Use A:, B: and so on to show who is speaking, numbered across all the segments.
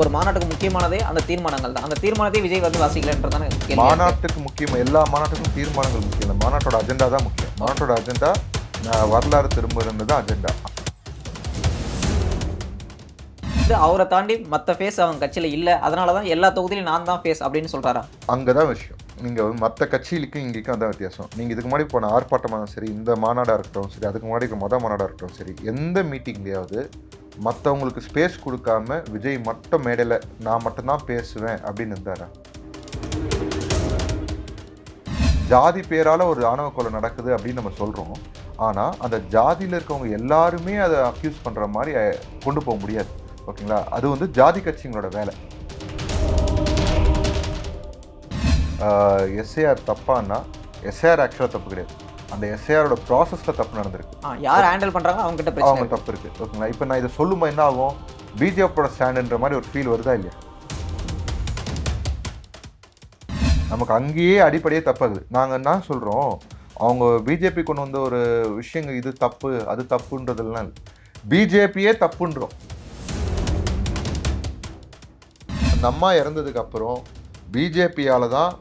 A: ஒரு மாநாட்டுக்கு முக்கியமானதே அந்த தீர்மானங்கள் தான். அந்த தீர்மானத்தை விஜய் வந்து வாசிக்கலன்றதான
B: மாநாட்டுக்கு முக்கியம் எல்லா மாநாட்டுக்கும் தீர்மானங்கள் முக்கியம். இல்லை மாநாட்டோட அஜெண்டா தான் முக்கியம். மாநாட்டோட அஜெண்டா வரலாறு திரும்புறது தான் அஜெண்டா
A: வந்து அவரை தாண்டி மற்ற ஃபேஸ் அவங்க கட்சியில இல்ல. அதனால தான் எல்லா தொகுதியிலும் நான் தான் ஃபேஸ் அப்படின்னு சொல்றாரா?
B: அங்கே தான் விஷயம். நீங்கள் வந்து மற்ற கட்சிகளுக்கும் இங்கேக்கும் அதான் வித்தியாசம். நீங்கள் இதுக்கு முன்னாடி போன ஆர்ப்பாட்டமாக சரி இந்த மாநாடாக இருக்கட்டும் சரி அதுக்கு முன்னாடி மொதல் மாநாடாக இருக்கட்டும் சரி எந்த மீட்டிங்லேயாவது மற்றவங்களுக்கு ஸ்பேஸ் கொடுக்காம விஜய் மட்டும் மேடையில் நான் மட்டும்தான் பேசுவேன் அப்படின்னு இருந்தார்? ஜாதி பேரால் ஒரு ஆணவ கொலை நடக்குது அப்படின்னு நம்ம சொல்கிறோம் ஆனால் அந்த ஜாதியில் இருக்கவங்க எல்லாருமே அதை அக்யூஸ் பண்ணுற மாதிரி கொண்டு போக முடியாது. ஓகேங்களா? அது வந்து ஜாதி கட்சிங்களோட வேலை. எஸ்ஏஆர் தப்பான்னா எஸ்ஏஆர் ஆக்சுவலாக தப்பு கிடையாது. அந்த எஸ்ஏஆரோட ப்ராசஸில் தப்பு நடந்திருக்கு.
A: யார் ஹேண்டில் பண்றாங்க? அவங்க கிட்ட
B: அவங்க. தப்பு இருக்கு. ஓகேங்களா? இப்போ நான் இதை சொல்லும்போது என்ன ஆகும்? பிஜேபியோட ஸ்டாண்டுன்ற மாதிரி ஒரு ஃபீல் வருதா இல்லையா? நமக்கு அங்கேயே அடிப்படையே தப்பாகுது. நாங்கள் என்ன சொல்கிறோம் அவங்க பிஜேபி கொண்டு வந்த ஒரு விஷயங்கள் இது தப்பு அது தப்புன்றதெல்லாம் பிஜேபியே தப்புன்றோம். அந்த அம்மா இறந்ததுக்கு அப்புறம் பிஜேபியால தான்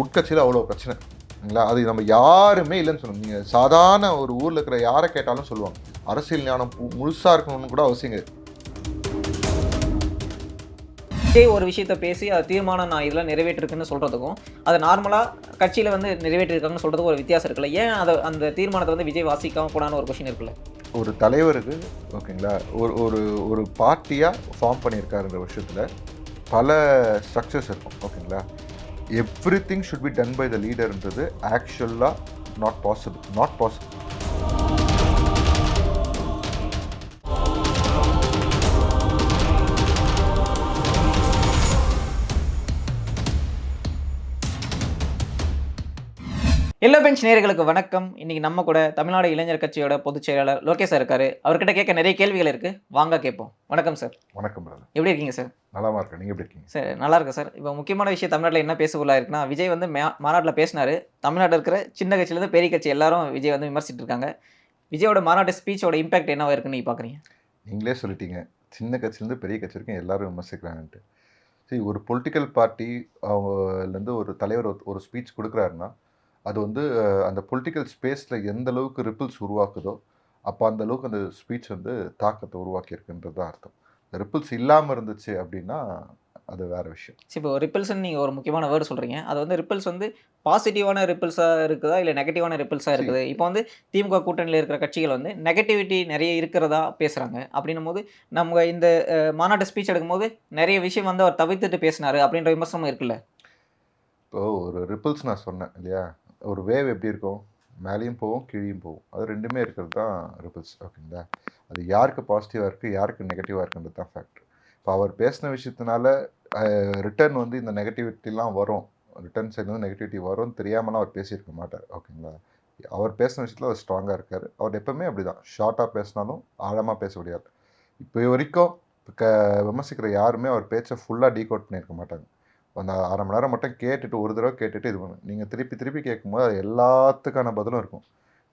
B: உட்கட்சியில் அவ்வளோ பிரச்சனை. சரிங்களா அது நம்ம யாருமே இல்லைன்னு சொல்லணும். நீங்கள் சாதாரண ஒரு ஊரில் இருக்கிற யாரை கேட்டாலும் சொல்லுவாங்க. அரசியல் ஞானம் பு- முழுசா இருக்கணும்னு கூட அவசியம் கிடையாது.
A: விஜய் ஒரு விஷயத்த பேசி அது தீர்மானம் நான் இதெல்லாம் நிறைவேற்றிருக்குன்னு சொல்றதுக்கும் அது நார்மலா கட்சியில வந்து நிறைவேற்றிருக்காங்கன்னு சொல்றதுக்கும் ஒரு வித்தியாசம் இருக்குல்ல. ஏன் அதை அந்த தீர்மானத்தை வந்து விஜய் வாசிக்காம போனான்னு ஒரு கொஸ்டின் இருக்குல்ல?
B: ஒரு தலைவருக்கு ஓகேங்களா ஒரு ஒரு ஒரு பார்ட்டியாக ஃபார்ம் பண்ணியிருக்காருன்ற விஷயத்தில் பல ஸ்ட்ரக்சர்ஸ் இருக்கும் ஓகேங்களா. Everything should be done by the லீடர்ன்றது ஆக்சுவலாக நாட் பாசிபிள் நாட் பாசிபிள்
A: எல்லா பெஞ்ச் நேயர்களுக்கு வணக்கம். இன்னைக்கு நம்ம கூட தமிழ்நாடு இளைஞர் கட்சியோட பொதுச் செயலாளர் லோகேஷ் சார் இருக்காரு. அவர்கிட்ட கேட்க நிறைய கேள்விகள் இருக்கு. வாங்க கேட்போம். வணக்கம் சார்
B: வணக்கம்
A: எப்படி இருக்கீங்க சார்
B: நலமா இருக்கேன். நீங்கள் எப்படி இருக்கீங்க?
A: சார் நல்லா இருக்கு சார் இப்போ முக்கியமான விஷயம் தமிழ்நாட்டில் என்ன பேசுபொருளாக இருக்குன்னா விஜய் வந்து மாநாட்டில் பேசினாரு. தமிழ்நாட்டில் இருக்கிற சின்ன கட்சியிலேருந்து பெரிய கட்சி எல்லாரும் விஜய் வந்து விமர்சிட்டு இருக்காங்க. விஜயோட மாநாட்டு ஸ்பீச்சோட இம்பாக்ட் என்னவா இருக்குன்னு நீங்க பார்க்குறீங்க
B: நீங்களே சொல்லிட்டீங்க. சின்ன கட்சியிலேருந்து பெரிய கட்சி வரைக்கும் எல்லாரும் விமர்சிக்கிறாங்கன்ட்டு. சரி ஒரு பொலிட்டிக்கல் பார்ட்டி அவங்கலேருந்து ஒரு தலைவர் ஒரு- ஒரு ஸ்பீச் கொடுக்குறாருன்னா அது வந்து அந்த பொலிட்டிக்கல் ஸ்பேஸில் எந்த அளவுக்கு ரிப்பிள்ஸ் உருவாக்குதோ அப்போ அந்த அளவுக்கு அந்த ஸ்பீச் வந்து தாக்கத்தை உருவாக்கியிருக்குன்றது தான் அர்த்தம். இந்த ரிப்பிள்ஸ் இல்லாமல் இருந்துச்சு அப்படின்னா அது வேற விஷயம்.
A: சரி இப்போ ரிப்பிள்ஸ்னு நீங்கள் ஒரு முக்கியமான வேர்டு சொல்கிறீங்க அது வந்து ரிப்பிள்ஸ் வந்து பாசிட்டிவான ரிப்பிள்ஸாக இருக்குதா இல்லை நெகட்டிவான ரிப்பிள்ஸாக இருக்குது? இப்போ வந்து திமுக கூட்டணியில் இருக்கிற கட்சிகள் வந்து நெகட்டிவிட்டி நிறைய இருக்கிறதா பேசுகிறாங்க அப்படின்னும் போது நம்ம இந்த மாநாட்டு ஸ்பீச் எடுக்கும்போது நிறைய விஷயம் வந்து அவர் தவிர்த்துட்டு பேசினாரு அப்படின்ற விமர்சனம் இருக்குல்ல?
B: இப்போ ஒரு ரிப்பிள்ஸ் நான் சொன்னேன் இல்லையா? ஒரு வேவ் எப்படி இருக்கும்? மேலேயும் போகும் கீழேயும் போகும். அது ரெண்டுமே இருக்கிறது தான் ரிபிள்ஸ் ஓகேங்களா அது யாருக்கு பாசிட்டிவாக இருக்குது யாருக்கு நெகட்டிவாக இருக்குன்றது தான் ஃபேக்ட் இப்போ அவர் பேசின விஷயத்தினால ரிட்டர்ன் வந்து இந்த நெகட்டிவிட்டிலாம் வரும். ரிட்டர்ன் சைடு வந்து நெகட்டிவிட்டி வரும்னு தெரியாமலாம் அவர் பேசியிருக்க மாட்டார் ஓகேங்களா? அவர் பேசின விஷயத்தில் அவர் ஸ்ட்ராங்காக இருக்கார். அவர் எப்போவுமே அப்படி தான் ஷார்ட்டாக பேசினாலும் ஆழமாக பேச முடியாது. இப்போ வரைக்கும் க விமர்சிக்கிற யாருமே அவர் பேச்சை ஃபுல்லாக டீகோட் பண்ணியிருக்க மாட்டாங்க. அந்த அரை மணி நேரம் மட்டும் கேட்டுட்டு ஒரு தடவை கேட்டுட்டு இது பண்ணு நீங்கள் திருப்பி திருப்பி கேட்கும்போது அது எல்லாத்துக்கான பதிலும் இருக்கும்.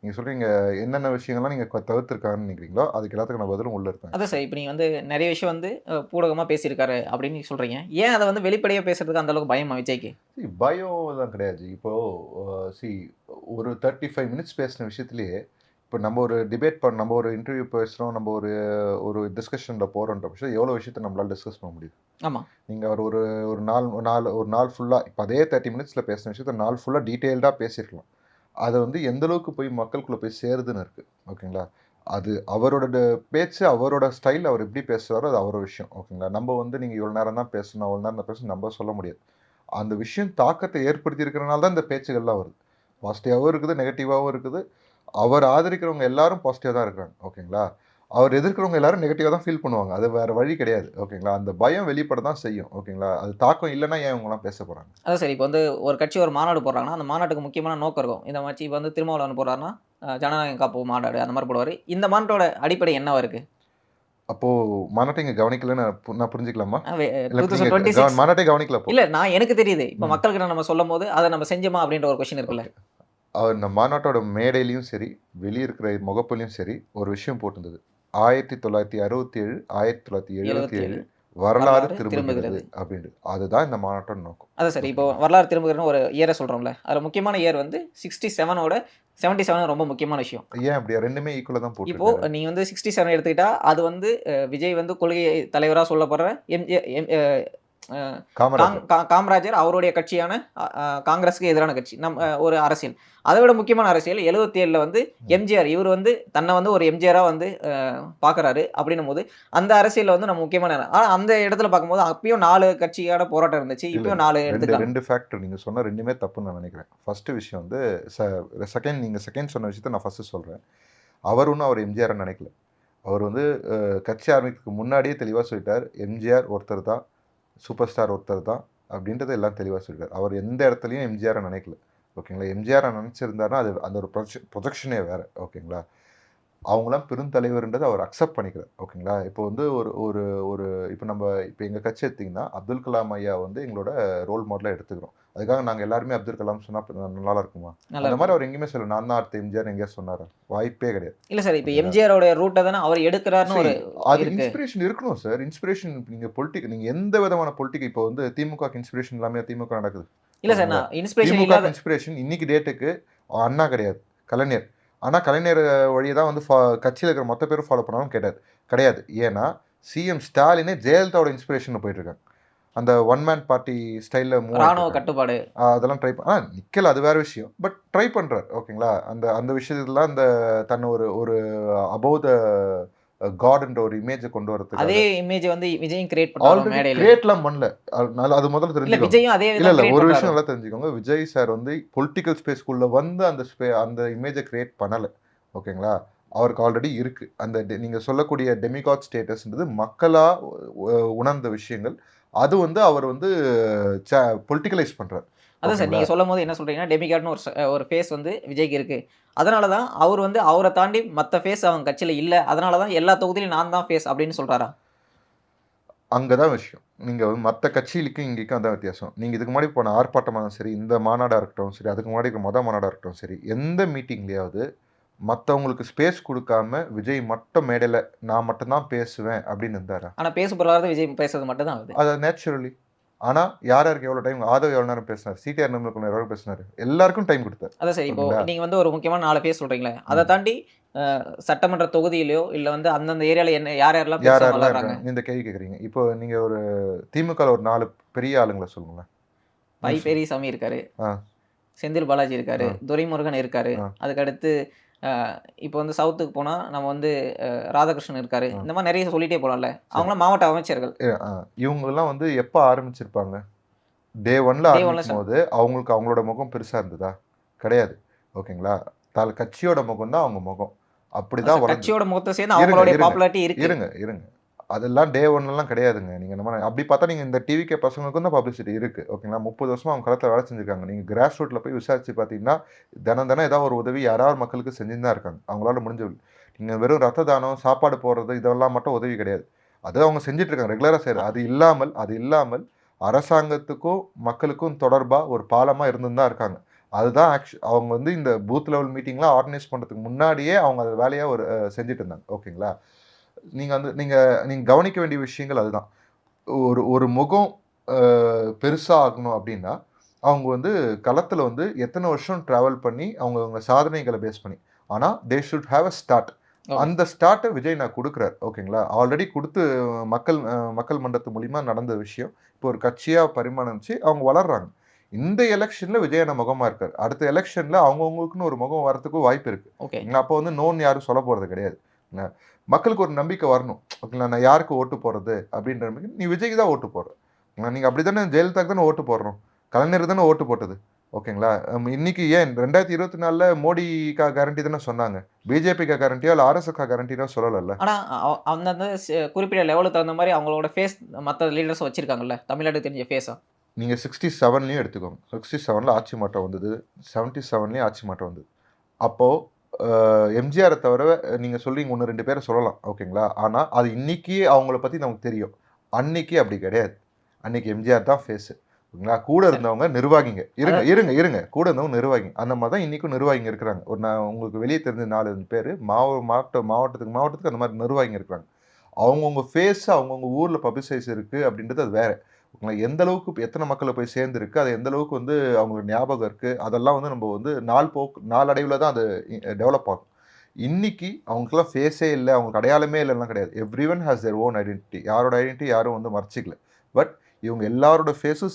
B: நீங்கள் சொல்கிறீங்க என்னென்ன விஷயங்கள்லாம் நீங்கள் தவிர்த்துருக்காங்கன்னு நினைக்கிறீங்களோ அதுக்கு எல்லாத்துக்கான பதிலும் உள்ளே இருக்காங்க.
A: அதான் சார் இப்போ நீங்கள் வந்து நிறைய விஷயம் வந்து பூடகமாக பேசியிருக்காரு அப்படின்னு நீங்க சொல்கிறீங்க ஏன் அதை வந்து வெளிப்படையாக பேசுறதுக்கு அந்த அளவுக்கு பயமா விஜய்க்கு?
B: See, பயம் தான் கிடையாது. இப்போது சி ஒரு தேர்ட்டி ஃபைவ் மினிட்ஸ் பேசின விஷயத்துலேயே இப்போ நம்ம ஒரு டிபேட் பண்ண நம்ம ஒரு இன்டர்வியூ பேசுகிறோம் நம்ம ஒரு ஒரு டிஸ்கஷனில் போகிறோன்ற விஷயம் எவ்வளோ விஷயத்தை நம்மளால் டிஸ்கஸ் பண்ண முடியுது
A: ஆமாம்
B: நீங்கள் அவர் ஒரு ஒரு நாள் நாள் ஒரு நாள் ஃபுல்லாக இப்போ அதே தேர்ட்டி மினிட்ஸில் பேசின விஷயத்த நாள் ஃபுல்லாக டீட்டெயில்டாக பேசியிருக்கலாம் அதை வந்து எந்த அளவுக்கு போய் மக்களுக்குள்ளே போய் சேருதுன்னு இருக்குது ஓகேங்களா அது அவரோட பேச்சு அவரோட ஸ்டைல் அவர் எப்படி பேசுவாரோ அது அவரோட விஷயம் ஓகேங்களா நம்ம வந்து நீங்கள் இவ்வளோ நேரம் தான் பேசணும் அவ்வளோ நேரம் தான் பேசணும் நம்ம சொல்ல முடியாது. அந்த விஷயம் தாக்கத்தை ஏற்படுத்தி இருக்கிறனால தான் இந்த பேச்சுகள்லாம் வருது. பாசிட்டிவாகவும் இருக்குது நெகட்டிவாகவும் இருக்குது. அவர் ஆதரிக்கிறவங்க எல்லாரும் பாசிட்டிவாக தான் இருக்கிறாங்க ஓகேங்களா அவர் எதிர்க்கிறவங்க எல்லாரும் நெகட்டிவாக தான் ஃபீல் பண்ணுவாங்க. அது வேறு வழி கிடையாது ஓகேங்களா அந்த பயம் வெளிப்பட தான் செய்யும் ஓகேங்களா அது தாக்கம் இல்லைன்னா ஏன் இவங்கலாம் பேச போகிறாங்க
A: அதான் சரி இப்போ வந்து ஒரு கட்சி ஒரு மாநாடு போடுறாங்கன்னா அந்த மாநாட்டுக்கு முக்கியமான நோக்கம் இருக்கும். இந்த மாதிரி இப்போ வந்து திருமாவளவன் போடுறாருன்னா ஜனநாயகம் காப்பு மாநாடு அந்த மாதிரி போடுவார். இந்த மாநாட்டோட அடிப்படை என்னவா இருக்கு?
B: அப்போது மாநாட்டை இங்கே கவனிக்கலன்னு நான் புரிஞ்சுக்கலாமா? மாநாட்டை கவனிக்கல அப்போ
A: இல்லை நான் எனக்கு தெரியுது. இப்போ. மக்கள்கிட்ட நம்ம சொல்லும் போது அதை நம்ம செஞ்சோமா அப்படின்ற ஒரு கொஸ்டின் இருக்குல்ல.
B: இந்த மாநாட்டோட மேடையிலையும் சரி வெளியே இருக்கிற முகப்புலையும் சரி ஒரு விஷயம் போட்டிருந்தது. ஆயிரத்தி தொள்ளாயிரத்தி அறுபத்தி ஏழு ஆயிரத்தி தொள்ளாயிரத்தி எழுபத்தி ஏழு வரலாறு திரும்புகிறது. அப்படின்ட்டு அதுதான் இந்த மாநாட்டோட நோக்கம்.
A: அதான் சார் இப்போ வரலாறு திரும்புகிறன்னு ஒரு இயரை சொல்கிறோம்ல அதில் முக்கியமான இயர் வந்து சிக்ஸ்டி செவனோட செவன்ட்டி செவன் ரொம்ப முக்கியமான விஷயம்.
B: ஏன் அப்படியா ரெண்டுமே ஈக்குவலாக தான்
A: இப்போ
B: போட்டு
A: நீங்க வந்து சிக்ஸ்டி செவன் எடுத்துக்கிட்டா அது வந்து விஜய் வந்து கொள்கை தலைவராக சொல்லப்படுற எம்
B: காமராஜர்.
A: அவருடைய கட்சியான காங்கிரஸுக்கு எதிரான கட்சி. நம் அஹ், ஒரு அரசியல். அதை விட முக்கியமான அரசியல் எழுபத்தி ஏழில் வந்து எம்ஜிஆர். இவர் வந்து தன்னை வந்து ஒரு எம்ஜிஆராக வந்து பார்க்கறாரு அப்படின்னும் போது அந்த அரசியல் வந்து நம்ம முக்கியமான ஆனால் அந்த இடத்துல பார்க்கும்போது அப்பயும் நாலு கட்சியான போராட்டம் இருந்துச்சு. இப்பயும் நாலு எடுத்துக்கலாம்.
B: ரெண்டு ஃபேக்டர் நீங்கள் சொன்ன ரெண்டுமே தப்புன்னு நான் நினைக்கிறேன். ஃபர்ஸ்ட் விஷயம் வந்து செகண்ட் நீங்கள் செகண்ட் சொன்ன விஷயத்த நான் ஃபர்ஸ்ட் சொல்கிறேன் அவர் ஒன்றும் அவர் எம்ஜிஆர் நினைக்கல. அவர் வந்து கட்சி ஆரம்பிக்கிறதுக்கு முன்னாடியே தெளிவாக சொல்லிட்டார். எம்ஜிஆர் ஒருத்தர் தான். சூப்பர் ஸ்டார் ஒருத்தர் தான் அப்படின்றத எல்லாம் தெளிவாக சொல்லிட்டார். அவர் எந்த இடத்துலையும் எம்ஜிஆரை நினைக்கல. ஓகேங்களா? எம்ஜிஆரை நினச்சிருந்தாருன்னா அது அந்த ஒரு ப்ரொஜெக்ஷனே வேறு. ஓகேங்களா? அவங்களாம் பெருந்தலைவர்ன்றதை அவர் அக்செப்ட் பண்ணிக்கிறார். ஓகேங்களா? இப்போ வந்து ஒரு ஒரு ஒரு இப்போ நம்ம இப்போ எங்கள் கட்சி எடுத்திங்கன்னா அப்துல் கலாம் ஐயா வந்து எங்களோட ரோல் மாடலாக எடுத்துக்கிறோம். அதுக்காக நாங்கள் எல்லாருமே அப்துல் கலாம் சொன்னால் நல்லா இருக்குமா? அந்த மாதிரி அவர் எங்கேயுமே சொல்ல நான் தான் அடுத்த எம்ஜிஆர் எங்கேயா சொன்னார்? வாய்ப்பே கிடையாது.
A: இல்ல சார் இப்போ எம்ஜிஆரோட ரூட்டை தானே அவர் எடுக்கிறாருன்னு ஒரு
B: அது. இன்ஸ்பிரேஷன் இருக்கணும் சார். இன்ஸ்பிரேஷன் நீங்க பொலிட்டிக் நீங்க எந்த விதமான பொலிட்டிக் இப்போ வந்து திமுக இன்ஸ்பிரேஷன் இல்லாம திமுக நடக்குது?
A: இல்ல சார் நான் இன்ஸ்பிரேஷன்
B: இன்ஸ்பிரேஷன் இன்னைக்கு டேட்டுக்கு அண்ணா கிடையாது. கலைஞர். ஆனா கலைஞர் வழியை தான் வந்து fo- கட்சியில இருக்கிற மொத்த பேரும் ஃபாலோ பண்ணாலும் கிடையாது கிடையாது. ஏன்னா சிஎம் ஸ்டாலினே ஜெயலலிதாவோட இன்ஸ்பிரேஷன் போயிட்டு இருக்காங்க அந்த ஒன் மேன் பார்ட்டி ஸ்டைலில்
A: ராணுவ கட்டுப்பாடு.
B: அதெல்லாம் ட்ரை ஆ நிக்கல். அது வேற விஷயம். பட் ட்ரை பண்றாரு. ஓகேங்களா? அந்த அந்த விஷயத்துல அந்த தன்னை ஒரு ஒரு அபௌத காட்ன்ற ஒரு இமேஜை கொண்டு வரதுக்கு
A: அதே இமேஜ் வந்து விஜயும் கிரியேட் பண்ணாரு
B: ஆல்ரெடி
A: மேடையில?
B: கிரியேட்லாம் பண்ணல. அது நல்ல- அது முதல்ல தெரிஞ்சுக்கோங்க.
A: விஜயும் அதே
B: இல்ல இல்ல ஒரு. விஷயம் நல்லா தெரிஞ்சுக்கோங்க. விஜய் சார் வந்து பொலிட்டிக்கல் ஸ்பேஸ்க்குள்ள வந்து அந்த ஸ்பே அந்த இமேஜை கிரியேட் பண்ணல. ஓகேங்களா? அவருக்கு ஆல்ரெடி இருக்கு. அந்த நீங்க சொல்லக்கூடிய டெமிகாட் ஸ்டேட்டஸ்ன்றது மக்களா உணர்ந்த விஷயங்கள். அது வந்து அவர் வந்து பொலிட்டிக்கலைஸ் பண்றாரு.
A: அதான் சார் நீங்க சொல்லும் போது என்ன சொல்றீங்கன்னா டெமிகாட்னு ஒரு ஒரு ஃபேஸ் வந்து விஜய்க்கு இருக்கு. அதனால தான் அவர் வந்து அவரை தாண்டி மத்த ஃபேஸ் அவங்க கட்சியில இல்ல. அதனால தான் எல்லா தொகுதியிலும் நான் தான் ஃபேஸ் அப்படின்னு சொல்றாரா?
B: அங்கதான் விஷயம். நீங்க வந்து மற்ற கட்சிகளுக்கும் இங்கேக்கும் அதான் வித்தியாசம். நீங்க இதுக்கு முன்னாடி போன ஆர்ப்பாட்டமாக சரி இந்த மாநாடா இருக்கட்டும் சரி அதுக்கு முன்னாடி மொத மாநாடா இருக்கட்டும் சரி எந்த மீட்டிங்லயாவது மற்றவங்களுக்கு ஸ்பேஸ் கொடுக்காம விஜய் மட்டும் மேடையில் நான் மட்டும்தான் பேசுவேன் அப்படின்னு இருந்தாரா?
A: ஆனா பேச பொருளாதார விஜய் பேசுறது மட்டும் தான்
B: அது நேச்சுரலி ஆனா யார் யாருக்கு எவ்வளோ டைம் ஆதவ் எவ்வளோ நேரம் பேசினார்? சிடிஆர் நம்மளுக்கு எவ்வளோ பேசினார்? எல்லாருக்கும் டைம் கொடுத்தாரு.
A: அதான் சார் இப்போ
B: புரியுதா?
A: நீங்க வந்து ஒரு முக்கியமான நாலு பேர் சொல்றீங்களே அதை தாண்டி சட்டமன்ற தொகுதியிலயோ இல்ல வந்து அந்தந்த ஏரியால என்ன யார் யாரெல்லாம்
B: யார் யாரெல்லாம் இந்த கேள்வி கேட்குறீங்க இப்போ நீங்க ஒரு திமுக ஒரு நாலு பெரிய ஆளுங்களை சொல்லுங்களேன்.
A: பை பெரியசாமி இருக்காரு. செந்தில் பாலாஜி இருக்காரு. துரைமுருகன் இருக்காரு. அதுக்கடுத்து இப்போ வந்து சவுத்துக்கு போனா நம்ம வந்து ராதாகிருஷ்ணன் இருக்காரு. இந்த மாதிரி நிறைய சொல்லிட்டே போலாம்ல. அவங்களாம் மாவட்ட அமைச்சர்கள்.
B: இவங்கெல்லாம் வந்து எப்போ ஆரம்பிச்சிருப்பாங்க? டே ஒன்ல ஆரம்பிக்கும் போது அவங்களுக்கு அவங்களோட முகம் பெருசா இருந்ததா? கிடையாது. ஓகேங்களா? தால் கட்சியோட முகம் தான் அவங்க முகம். அப்படிதான்
A: கட்சியோட முகத்தை சேர்ந்து
B: இருங்க.
A: பாப்புலாரிட்டி இருக்கு.
B: இருங்க இருங்க. அதெல்லாம் டே ஒன்லாம் கிடையாதுங்க. நீங்கள் நம்ம அப்படி பார்த்தா நீங்கள் இந்த டிவிக்கே பசங்களுக்கும் தான் பப்ளிசிட்டி இருக்குது ஓகேங்களா முப்பது வருஷமாக அவங்க களத்தில் வேலை செஞ்சிருக்காங்க. நீங்கள் கிராஸ் ரூட்டில் போய் விசாரிச்சு பார்த்தீங்கன்னா தினம் தினம் ஏதாவது ஒரு உதவி யாராவது மக்களுக்கு செஞ்சுன்னு தான் இருக்காங்க. அவங்களால முடிஞ்ச நீங்கள் வெறும் ரத்த தானம் சாப்பாடு போடுறது இதெல்லாம் மட்டும் உதவி கிடையாது. அது அவங்க செஞ்சிட்ருக்காங்க இருக்காங்க. ரெகுலரா அது இல்லாமல் அது இல்லாமல் அரசாங்கத்துக்கும் மக்களுக்கும் தொடர்பாக ஒரு பாலமாக இருந்துன்னு தான் இருக்காங்க. அதுதான் ஆக்சு அவங்க வந்து இந்த பூத் லெவல் மீட்டிங்லாம் ஆர்கனைஸ் பண்ணுறதுக்கு முன்னாடியே அவங்க அது வேலையாக ஒரு செஞ்சுட்டு இருந்தாங்க. ஓகேங்களா நீங்கள் வந்து நீங்கள் நீங்கள் கவனிக்க வேண்டிய விஷயங்கள் அதுதான். ஒரு ஒரு முகம் அஹ், பெருசா ஆகணும் அப்படின்னா அவங்க வந்து களத்தில் வந்து எத்தனை வருஷம் ட்ராவல் பண்ணி அவங்க அவங்க சாதனைகளை பேஸ் பண்ணி. ஆனால் they should have a start. அந்த ஸ்டார்ட்டை விஜய் நான் கொடுக்குறாரு ஓகேங்களா? ஆல்ரெடி கொடுத்து மக்கள் மக்கள் மன்றத்து மூலிமா நடந்த விஷயம். இப்போ ஒரு கட்சியாக பரிமாணிச்சு அவங்க வளர்றாங்க. இந்த எலெக்ஷன்ல விஜயன முகமா இருக்காரு? அடுத்த எலெக்ஷன்ல அவங்கவுங்களுக்குன்னு ஒரு முகம் வரதுக்கும் வாய்ப்பு இருக்கு.
A: ஓகே.
B: ஓகேங்களா அப்போ வந்து நோன் யாரும் சொல்ல போறது கிடையாது. மக்களுக்கு ஒரு நம்பிக்கை வரணும். ஓகேங்களா? நான் யாருக்கு ஓட்டு போறது? அப்படின்ற நம்பிக்கை. நீ விஜய்க்கு தான் ஓட்டு போடுற. ஓகேங்களா? நீங்க அப்படி தானே ஜெயலலிதாக்கு தானே ஓட்டு போடுறோம். கலைஞர் தானே ஓட்டு போட்டது. ஓகேங்களா? இன்னைக்கு ஏன் ரெண்டாயிரத்தி இருபத்தி நாலுல மோடிக்கா கேரண்டி தானே சொன்னாங்க. பிஜேபிக்கா கேரண்டியோ இல்லை ஆர்எஸ்எஸ்கா கேரண்டியோ சொல்லலைல்ல?
A: ஆனா அ- அந்தந்த குறிப்பிட்ட லெவலுக்கு தகுந்த மாதிரி அவங்களோட ஃபேஸ் மத்த லீடர்ஸ் வச்சிருக்காங்கல்ல? தமிழ்நாடு தெரிஞ்ச ஃபேஸா
B: நீங்கள் சிக்ஸ்டி செவன்லேயும் எடுத்துக்கோங்க. சிக்ஸ்டி செவனில் ஆட்சி மாற்றம் வந்தது. செவன்ட்டி செவன்லேயும் ஆட்சி மாற்றம் வந்தது. அப்போது எம்ஜிஆரை தவிர நீங்கள் சொல்றீங்க ஒன்று ரெண்டு பேரை சொல்லலாம். ஓகேங்களா? ஆனால் அது இன்னைக்கு அவங்கள பற்றி நமக்கு தெரியும். அன்னைக்கு அப்படி கிடையாது. அன்னைக்கு எம்ஜிஆர் தான் ஃபேஸு ஓகேங்களா? கூட இருந்தவங்க நிர்வாகிங்க. இருங்க இருங்க இருங்க. கூட இருந்தவங்க நிர்வாகிங்க. அந்த மாதிரி தான் இன்றைக்கும் நிர்வாகிங்க இருக்கிறாங்க. ஒரு நான் உங்களுக்கு வெளியே தெரிஞ்ச நாலு பேர் மாவ மாவட்ட மாவட்டத்துக்கு மாவட்டத்துக்கு அந்த மாதிரி நிர்வாகிங்க இருக்கிறாங்க. அவங்கவுங்க ஃபேஸ் அவங்கவுங்க ஊரில் பப்ளிசைஸ் இருக்குது அப்படின்றது அது வேற. ஓகேங்களா எந்த அளவுக்கு எத்தனை மக்களை போய் சேர்ந்துருக்கு அது எந்த அளவுக்கு வந்து அவங்களுக்கு ஞாபகம் இருக்குது அதெல்லாம் வந்து நம்ம வந்து நாள் போக்கு நாளடைவில் தான் அது டெவலப் ஆகும். இன்னைக்கு அவங்களுக்குலாம் ஃபேஸே இல்லை அவங்களுக்கு அடையாளமே இல்லைலாம் கிடையாது. Everyone has their own identity யாரோட ஐடென்டிட்டி யாரும் வந்து மறைச்சிக்கல. பட் இவங்க எல்லாரோட ஃபேஸும்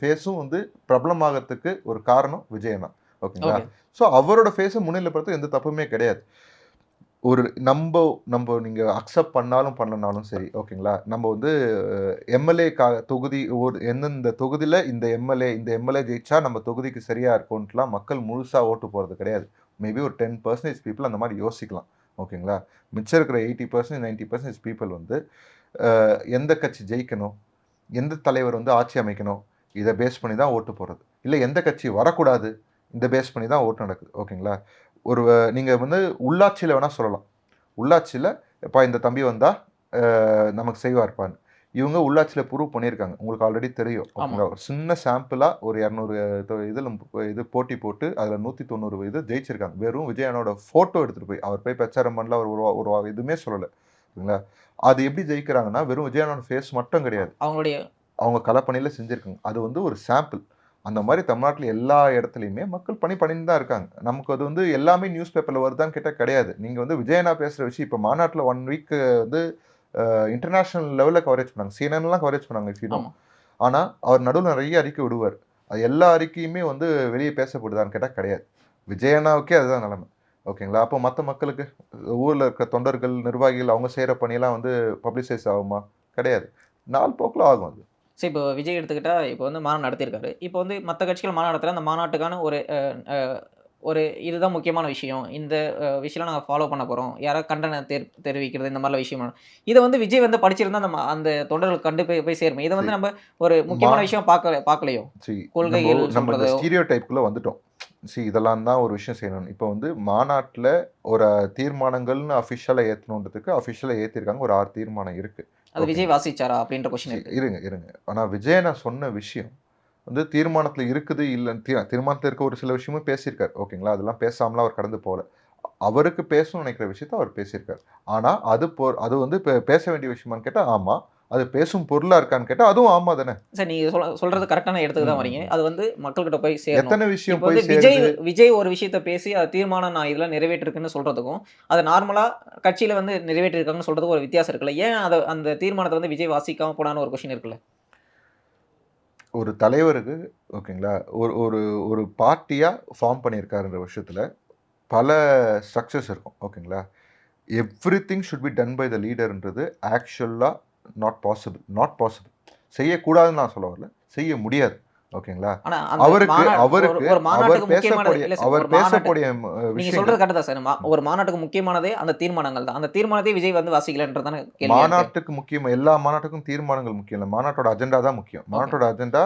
B: ஃபேஸும் வந்து பிரபலமாகறதுக்கு ஒரு காரணம் விஜயன் தான் ஓகேங்களா?
A: ஓகே.
B: ஸோ அவரோட ஃபேஸை முன்னிலைப்படுத்த எந்த தப்புமே கிடையாது. ஒரு நம்ம நம்ம நீங்கள் அக்செப்ட் பண்ணாலும் பண்ணனாலும் சரி ஓகேங்களா? நம்ம வந்து எம்எல்ஏக்காக தொகுதி ஒரு எந்தெந்த தொகுதியில் இந்த எம்எல்ஏ இந்த எம்எல்ஏ ஜெயிச்சா நம்ம தொகுதிக்கு சரியாக இருக்கும்ட்டுலாம் மக்கள் முழுசாக ஓட்டு போகிறது கிடையாது. மேபி ஒரு டென் பர்சன்டேஜ் பீப்புள் அந்த மாதிரி யோசிக்கலாம் ஓகேங்களா? மிச்சம் இருக்கிற eighty percentage ninety percentage people வந்து எந்த கட்சி ஜெயிக்கணும்? எந்த தலைவர் வந்து ஆட்சி அமைக்கணும்? இதை பேஸ் பண்ணி தான் ஓட்டு போடுறது. இல்லை எந்த கட்சி வரக்கூடாது? இந்த பேஸ் பண்ணி தான் ஓட்டு நடக்குது ஓகேங்களா? ஒரு நீங்கள் வந்து உள்ளாட்சியில் வேணால் சொல்லலாம். உள்ளாட்சியில் எப்பா இந்த தம்பி வந்தால் நமக்கு செய்வார்ப்பான்னு இவங்க உள்ளாட்சியில் ப்ரூவ் பண்ணியிருக்காங்க. உங்களுக்கு ஆல்ரெடி தெரியும். ஒரு சின்ன சாம்பிளாக ஒரு இரநூறு இதில் இது போட்டி போட்டு அதில் நூற்றி தொண்ணூறு இது ஜெயிச்சிருக்காங்க. வெறும் விஜயனோட ஃபோட்டோ எடுத்துகிட்டு போய் அவர் போய் பிரச்சாரம் பண்ணல அவர் ஒரு ஒரு வா- எதுவுமே சொல்லலை. ஓகேங்களா? அது எப்படி ஜெயிக்கிறாங்கன்னா வெறும் விஜயனோட ஃபேஸ் மட்டும் கிடையாது.
A: அவங்களுடைய
B: அவங்க கலப்பணியில் செஞ்சுருக்காங்க. அது வந்து ஒரு சாம்பிள் அந்த மாதிரி தமிழ்நாட்டில் எல்லா இடத்துலையுமே மக்கள் பணி பண்ணிட்டு தான் இருக்காங்க. நமக்கு அது வந்து எல்லாமே நியூஸ் பேப்பரில் வருதான்னு கேட்டால் கிடையாது. நீங்கள் வந்து விஜயனா பேசுகிற விஷயம் இப்போ மாநாட்டில் ஒன் வீக் வந்து இன்டர்நேஷ்னல் லெவலில் கவரேஜ் பண்ணாங்க. சீனன்லாம் கவரேஜ் பண்ணாங்க
A: ஆமா.
B: ஆனால் அவர் நடுவில் நிறைய அறிக்கை விடுவார். அது எல்லா அறிக்கையுமே வந்து வெளியே பேசப்படுதான்னு கேட்டால் கிடையாது. விஜயனாவுக்கே அதுதான் நிலைமை. ஓகேங்களா அப்போ மற்ற மக்களுக்கு ஊரில் இருக்க தொண்டர்கள் நிர்வாகிகள் அவங்க செய்கிற பணியெல்லாம் வந்து பப்ளிசைஸ் ஆகுமா? கிடையாது. நாள் போக்கில் ஆகும் அது.
A: சரி இப்போ விஜய் எடுத்துக்கிட்டா இப்போ வந்து மாநாடு நடத்தியிருக்காரு. இப்போ வந்து மற்ற கட்சிகள் மாநாடு நடத்துகிற அந்த மாநாட்டுக்கான ஒரு ஒரு இதுதான் முக்கியமான விஷயம். இந்த விஷயம்லாம் நாங்கள் ஃபாலோ பண்ண போகிறோம் யாராவது கண்டன தெர் தெரிவிக்கிறது இந்த மாதிரிலாம் விஷயம் இதை வந்து விஜய் வந்து படிச்சிருந்தா அந்த அந்த தொண்டர்கள் கண்டு போய் போய் சேருமே. இதை வந்து நம்ம ஒரு முக்கியமான விஷயம் பார்க்க பார்க்கலையோ? கொள்கைகள்
B: நம்ம. ஸ்டீரியோ டைப்புக்குள்ளே வந்துட்டோம். சரி இதெல்லாம் தான் ஒரு விஷயம் செய்யணும். இப்போ வந்து மாநாட்டில் ஒரு தீர்மானங்கள்னு அஃபிஷியலாக ஏற்றணுன்றதுக்கு அஃபிஷியலாக ஏற்றிருக்காங்க ஒரு ஆறு தீர்மானம் இருக்குது
A: அது விஜய் வாசிச்சாரா அப்படின்ற கொஸ்டின் இருக்கு.
B: இருங்க இருங்க. ஆனால் விஜய் நான் சொன்ன விஷயம் வந்து தீர்மானத்தில் இருக்குது இல்லைன்னு தீ தீர்மானத்தில் இருக்க ஒரு சில விஷயமும் பேசியிருக்காரு. ஓகேங்களா அதெல்லாம் பேசாமலாம் அவர் கடந்து போகல. அவருக்கு பேசணும்னு நினைக்கிற விஷயத்த அவர் பேசியிருக்காரு. ஆனால் அது போ அது வந்து இப்போ பேச வேண்டிய விஷயமான்னு கேட்டால் ஆமாம் அது பேசும் பொருளாக இருக்கான்னு கேட்டால் அதுவும் ஆமாம் தானே?
A: சார் நீங்க சொல்ல சொல்றது கரெக்டான இடத்துக்கு தான் வரீங்க. அது வந்து மக்கள்கிட்ட போய் சேரணும்.
B: எத்தனை விஷயம் போய்
A: விஜய் விஜய் ஒரு விஷயத்த பேசி அது தீர்மானம் நான் இதெல்லாம் நிறைவேற்றிருக்குன்னு சொல்றதுக்கும் அது நார்மலா கட்சியில வந்து நிறைவேற்றிருக்காங்கன்னு சொல்றதுக்கும் ஒரு வித்தியாசம் இருக்குல்ல. ஏன் அதை அந்த தீர்மானத்தை வந்து விஜய் வாசிக்காம போனான்னு ஒரு கொஸ்டின் இருக்குல்ல.
B: ஒரு தலைவருக்கு ஓகேங்களா ஒரு ஒரு ஒரு பார்ட்டியாக ஃபார்ம் பண்ணியிருக்காருன்ற விஷயத்தில் பல ஸ்ட்ரக்சர்ஸ் இருக்கும் ஓகேங்களா. Everything should be done by the லீடர்ன்றது ஆக்சுவலாக நாட் பாசிபிள் நாட் பாசிபிள் செய்யக்கூடாதுன்னு நான் சொல்ல வரல. செய்ய முடியாது. ஓகேங்களா? அவருக்கு அவருக்கு அவர் பேசக்கூடிய அவர் பேசக்கூடிய
A: நீங்க சொல்றது கரெக்ட் சார் ஒரு மாநாட்டுக்கு முக்கியமானதே அந்த தீர்மானங்கள் தான். அந்த தீர்மானத்தை விஜய் வந்து வாசிக்கலன்றதான.
B: மாநாட்டுக்கு முக்கியம் எல்லா மாநாட்டுக்கும் தீர்மானங்கள் முக்கியம் இல்லை. மாநாட்டோட அஜெண்டா தான் முக்கியம். மாநாட்டோட அஜெண்டா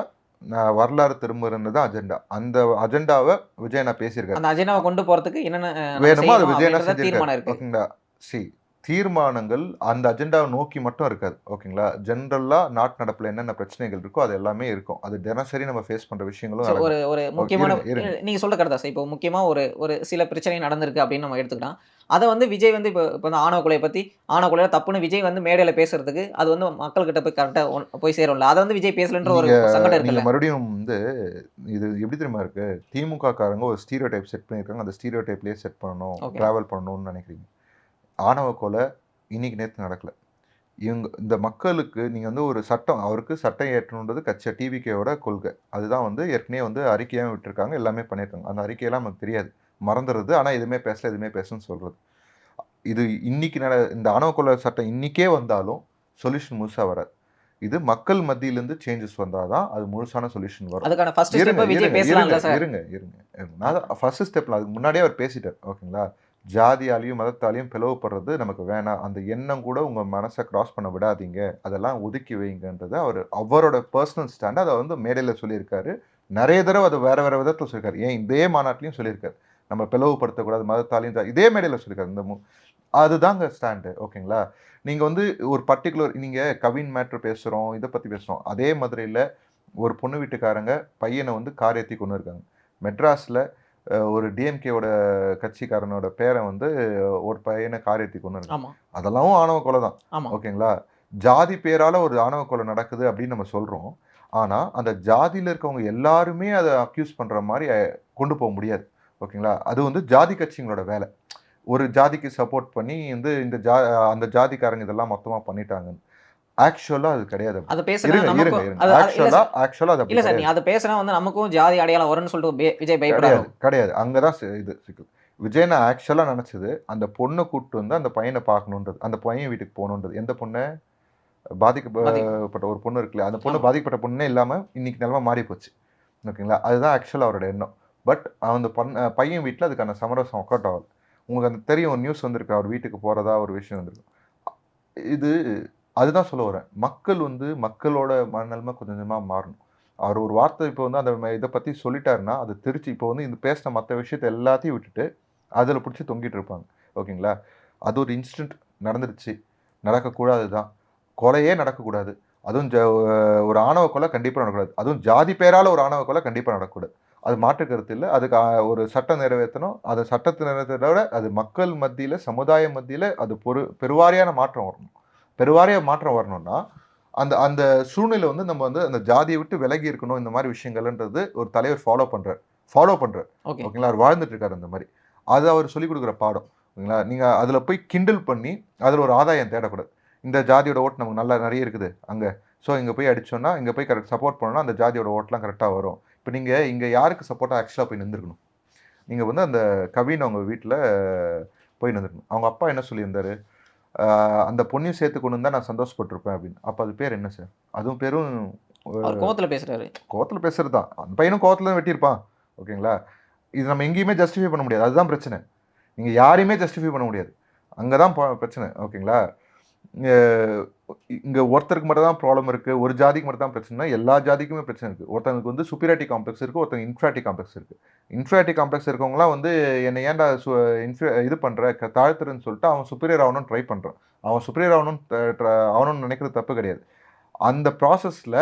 B: வரலாறு திரும்புறது தான் அஜெண்டா அந்த அஜெண்டாவை விஜய் நான் பேசியிருக்காரு.
A: அந்த அஜெண்டாவை கொண்டு போறதுக்கு என்னென்ன
B: வேணுமோ அது
A: அப்படின்றத தீர்மானம் இருக்கு.
B: ஓகேங்களா? சி தீர்மானங்கள் அந்த அஜெண்டாவை நோக்கி மட்டும் இருக்காது. ஓகேங்களா ஜென்ரலா நாட்டு நடப்புல என்னென்ன பிரச்சனைகள் இருக்கோ அது எல்லாமே இருக்கும். அது தினசரி நம்ம ஃபேஸ் பண்ற விஷயங்களும்.
A: ஒரு ஒரு முக்கியமான
B: இருங்க, இருங்க.
A: நீங்க சொல்ற கரெக்டா சார் இப்போ முக்கியமா ஒரு ஒரு சில பிரச்சனை நடந்திருக்கு அப்படின்னு நம்ம எடுத்துக்கலாம் அதை வந்து விஜய் வந்து இப்போ இப்போ இந்த ஆணவ கொலையை பத்தி ஆணவ கொலையில தப்புன்னு விஜய் வந்து மேடையில பேசுறதுக்கு அது வந்து மக்கள்கிட்ட போய் கரெக்டா போய் சேரும்ல. அதை வந்து விஜய் பேசலன்ற ஒரு சங்கடம் இருக்குல்ல?
B: மறுபடியும் வந்து இது எப்படி தெரியுமா இருக்கு? திமுக காரங்க ஒரு ஸ்டீரியோ டைப் செட் பண்ணியிருக்காங்க. அந்த ஸ்டீரியோ டைப்லயே செட் பண்ணணும். டிராவல் பண்ணணும்னு நினைக்கிறீங்க. ஆணவ கொலை இன்னைக்கு நேற்று நடக்கல. இவங்க இந்த மக்களுக்கு நீங்கள் வந்து ஒரு சட்டம் அவருக்கு சட்டம் ஏற்றணுன்றது கட்சி டிவிகேயோட கொள்கை. அதுதான் வந்து ஏற்கனவே வந்து அறிக்கையாக விட்டுருக்காங்க எல்லாமே பண்ணியிருக்காங்க அந்த அறிக்கையெல்லாம் நமக்கு தெரியாது. மறந்துடுறது ஆனால் எதுவுமே பேசல எதுவுமே பேசணும்னு சொல்கிறது இது இன்னைக்கு நட இந்த ஆணவ கொலை சட்டம் இன்னிக்கே வந்தாலும் சொல்யூஷன் முழுசாக வராது. இது மக்கள் மத்தியிலேருந்து சேஞ்சஸ் வந்தால் தான் அது முழுசான சொல்யூஷன் வரும். இருங்க இருங்க இருங்க
A: சார்.
B: இருங்க இருங்க இருங்க. நான் ஃபர்ஸ்ட் ஸ்டெப்ல அதுக்கு முன்னாடியே அவர் பேசிட்டார் ஓகேங்களா? ஜாதியாலையும் மதத்தாலையும் பிளவுபடுறது நமக்கு வேணாம். அந்த எண்ணம் கூட உங்கள் மனசை க்ராஸ் பண்ண விடாதீங்க. அதெல்லாம் ஒதுக்கி வைங்கன்றது அவர் அவரோட பர்சனல் ஸ்டாண்ட் அதை வந்து மேடையில் சொல்லியிருக்காரு. நிறைய தடவை அதை வேறு வேறு விதத்தில் சொல்லியிருக்காரு. ஏன் இதே மாநாட்டிலையும் சொல்லியிருக்காரு. நம்ம பிளவுபடுத்தக்கூடாது மதத்தாலையும் இதே மேடையில் சொல்லியிருக்காரு. இந்த மு- அதுதாங்க ஸ்டாண்டு ஓகேங்களா? நீங்கள் வந்து ஒரு பர்டிகுலர் நீங்கள் கவின் மேட்ரு பேசுகிறோம் இதை பற்றி பேசுகிறோம் அதே மதுரையில் ஒரு பொண்ணு வீட்டுக்காரங்க பையனை வந்து கார் ஏற்றி கொண்டு இருக்காங்க மெட்ராஸில் ஒரு டிஎம்கேவோட கட்சிக்காரனோட பேரை வந்து ஒரு பையனை கார் ஏற்றி கொண்டு இருக்கு அதெல்லாம் ஆணவ கொலை தான். ஓகேங்களா? ஜாதி பேரால ஒரு ஆணவ கொலை நடக்குது அப்படின்னு நம்ம சொல்றோம். ஆனா அந்த ஜாதியில இருக்கவங்க எல்லாருமே அதை அக்யூஸ் பண்ற மாதிரி கொண்டு போக முடியாது. ஓகேங்களா? அது வந்து ஜாதி கட்சிங்களோட வேலை. ஒரு ஜாதிக்கு சப்போர்ட் பண்ணி வந்து இந்த ஜா அந்த ஜாதிக்காரங்க இதெல்லாம் மொத்தமா பண்ணிட்டாங்கன்னு. ஆக்சுவலா அது கிடையாது.
A: அதை இல்ல
B: ஆக்சுவலா ஆக்சுவலா அது
A: இல்ல சார் நீ அதை பேசினா வந்து நமக்கும் ஜாதி அடையாளம் வரும்னு சொல்லிட்டு விஜய் பயப்படாது
B: கிடையாது அங்கதான் இது சிக்கல் விஜய் நான் ஆக்சுவலா நினைச்சது அந்த பொண்ணை கூப்பிட்டு வந்து அந்த பையனை பார்க்கணுன்றது அந்த பையன் வீட்டுக்கு போகணுன்றது. எந்த பொண்ணை? பாதிக்கப்பட்ட ஒரு பொண்ணு இருக்குல்ல அந்த பொண்ணு. பாதிக்கப்பட்ட பொண்ணே இல்லாம இன்னைக்கு நிலமை மாறி போச்சு. ஓகேங்களா? அதுதான் ஆக்சுவலா அவரோட எண்ணம். பட் அந்த பொண்ணு பையன் வீட்டில் அதுக்கான சமரசம் ஒர்க் அவுட் ஆகுது உங்களுக்கு அந்த தெரியும் ஒரு நியூஸ் வந்திருக்கு அவர் வீட்டுக்கு போறதா ஒரு விஷயம் வந்திருக்கு. இது அதுதான் சொல்ல வரேன். மக்கள் வந்து மக்களோட மனநிலைமை கொஞ்சம் கொஞ்சமாக மாறணும். அவர் ஒரு வார்த்தை இப்போ வந்து அந்த இதை பற்றி சொல்லிட்டாருன்னா அது திருச்சி இப்போ வந்து இந்த பேசின மற்ற விஷயத்த எல்லாத்தையும் விட்டுட்டு அதில் பிடிச்சி தொங்கிட்டு இருப்பாங்க. ஓகேங்களா? அது ஒரு இன்ஸ்டன்ட் நடந்துருச்சு. நடக்கக்கூடாது தான் கொலையே நடக்கக்கூடாது. அதுவும் ஜ ஒரு ஆணவ கொலை கண்டிப்பாக நடக்கக்கூடாது. அதுவும் ஜாதி பேரால் ஒரு ஆணவ கொலை கண்டிப்பாக நடக்கக்கூடாது. அது மாற்று கருத்து இல்லை. அதுக்கு ஒரு சட்டம் நிறைவேற்றணும். அது சட்டத்தை நிறைவேற்றதை விட அது மக்கள் மத்தியில் சமுதாய மத்தியில் அது பொரு பெருவாரியான மாற்றம் வரணும். பெருவாரியான மாற்றம் வரணும்னா அந்த அந்த சூழ்நிலை வந்து நம்ம வந்து அந்த ஜாதியை விட்டு விலகி இருக்கணும் இந்த மாதிரி விஷயங்கள்ன்றது ஒரு தலைவர் ஃபாலோ பண்றார் ஃபாலோ பண்றார்
A: ஓகே
B: ஓகேங்களா? அவர் வாழ்ந்துட்டு இருக்காரு அந்த மாதிரி. அது அவர் சொல்லிக் கொடுக்குற பாடம். ஓகேங்களா? நீங்க அதுல போய் கிண்டல் பண்ணி அதுல ஒரு ஆதாயம் தேடக்கூடாது. இந்த ஜாதியோட ஓட்டு நமக்கு நல்லா நிறைய இருக்குது அங்க. ஸோ இங்க போய் அடிச்சோம்னா இங்க போய் கரெக்ட் சப்போர்ட் பண்ணோம்னா அந்த ஜாதியோட ஓட்டுலாம் கரெக்டாக வரும். இப்போ நீங்க இங்க யாருக்கு சப்போர்ட்டாக ஆக்சுவலாக போய் நின்றுக்கணும் நீங்க வந்து அந்த கவின் அவங்க வீட்டில் போய் நின்றுக்கணும். அவங்க அப்பா என்ன சொல்லியிருந்தாரு? அந்த பொண்ணையும் சேர்த்து கொண்டு வந்தா நான் சந்தோஷப்பட்டிருப்பேன் அப்படின்னு. அப்போ அது பேர் என்ன சார் அதுவும் பேரும்
A: கோவத்துல பேசுறாரு.
B: கோவத்தில் பேசுறது தான். அந்த பையனும் கோவத்தில் தான் வெட்டியிருப்பான். ஓகேங்களா? இது நம்ம எங்கேயுமே ஜஸ்டிஃபை பண்ண முடியாது. அதுதான் பிரச்சனை. நீங்கள் யாரையுமே ஜஸ்டிஃபை பண்ண முடியாது. அங்கே தான் பிரச்சனை. ஓகேங்களா? இங்கே ஒருத்தருக்கு மட்டும் தான் ப்ராப்ளம் இருக்குது ஒரு ஜாதிக்கு மட்டும் தான் பிரச்சனை எல்லா ஜாதிக்குமே பிரச்சனை இருக்குது ஒருத்தங்களுக்கு வந்து சுப்பீரியாரிட்டி காம்ப்ளெக்ஸ் இருக்குது ஒருத்தங்க இன்ஃபிராட்டி காம்ப்ளெக்ஸ் இருக்குது இன்ஃபிராட்டி காம்ப்ளெக்ஸ் இருக்கவங்களாம் வந்து என்னை ஏன்டா சு இன்ஃபி இது பண்ணுற தாழ்த்துறன்னு சொல்லிட்டு அவன் சுப்பீரியர் ஆகணும்னு ட்ரை பண்ணுறான் அவன் சுப்பீரியர் ஆகணும்னு ஆகணும்னு நினைக்கிறது தப்பு கிடையாது. அந்த ப்ராசஸில்